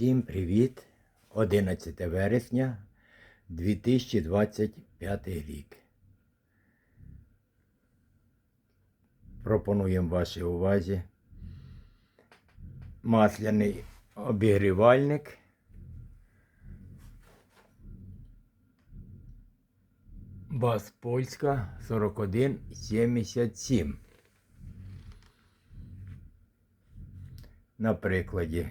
Всім привіт! 11 вересня 2025 рік. Пропонуємо вашій увазі масляний обігрівальник. Бас Польська 4177. На прикладі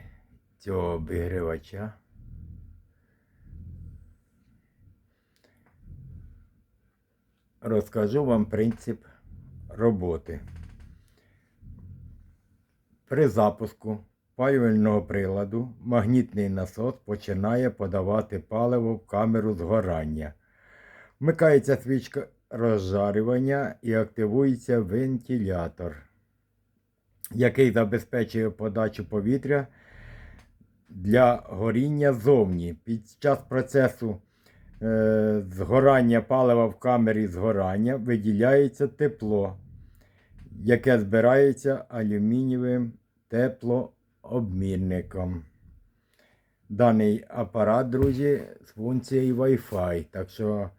цього обігрівача. Розкажу вам принцип роботи. При запуску палювального приладу магнітний насос починає подавати паливо в камеру згорання. Вмикається свічка розжарювання і активується вентилятор, який забезпечує подачу повітря для горіння зовні. Під час процесу е, згорання палива в камері згорання виділяється тепло, яке збирається алюмінієвим теплообмінником. Даний апарат, друзі, з функцією Wi-Fi, так що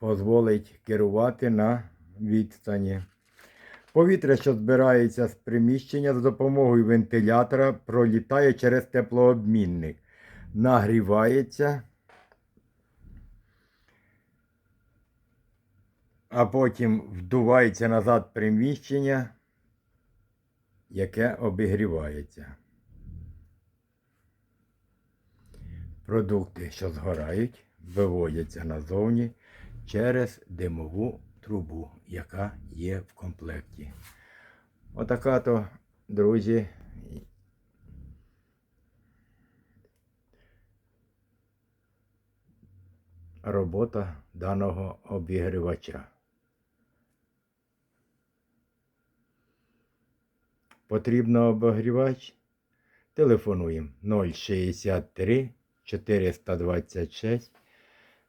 дозволить керувати на відстані. Повітря, що збирається з приміщення за допомогою вентилятора, пролітає через теплообмінник, нагрівається, а потім вдувається назад приміщення, яке обігрівається. Продукти, що згорають, виводяться назовні через димову трубу, яка є в комплекті. Отака то, друзі. Робота даного обігрівача. Потрібно обігрівач. Телефонуємо 063 426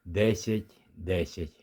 10 10.